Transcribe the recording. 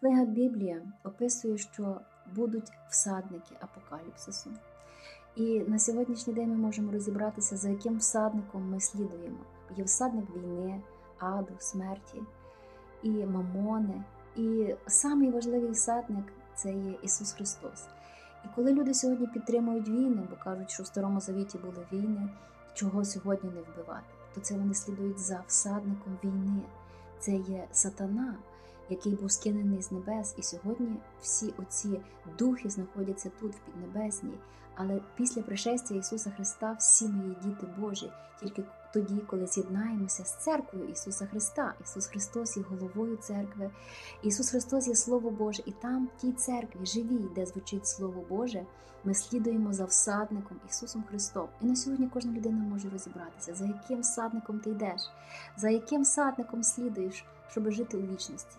Книга Біблія описує, що будуть всадники апокаліпсису. І на сьогоднішній день ми можемо розібратися, за яким всадником ми слідуємо. Є всадник війни, аду, смерті і мамони. І самий важливий всадник це є Ісус Христос. І коли люди сьогодні підтримують війни, бо кажуть, що в Старому Завіті були війни, чого сьогодні не вбивати, то це вони слідують за всадником війни. Це є сатана, який був скинений з небес, і сьогодні всі оці духи знаходяться тут, в піднебесній. Але після пришестя Ісуса Христа всі є діти Божі, тільки тоді, коли з'єднаємося з церквою Ісуса Христа. Ісус Христос є головою церкви, Ісус Христос є Слово Боже, і там, в тій церкві, живій, де звучить Слово Боже, ми слідуємо за всадником Ісусом Христом. І на сьогодні кожна людина може розібратися, за яким всадником ти йдеш, за яким всадником слідуєш, щоб жити у вічності.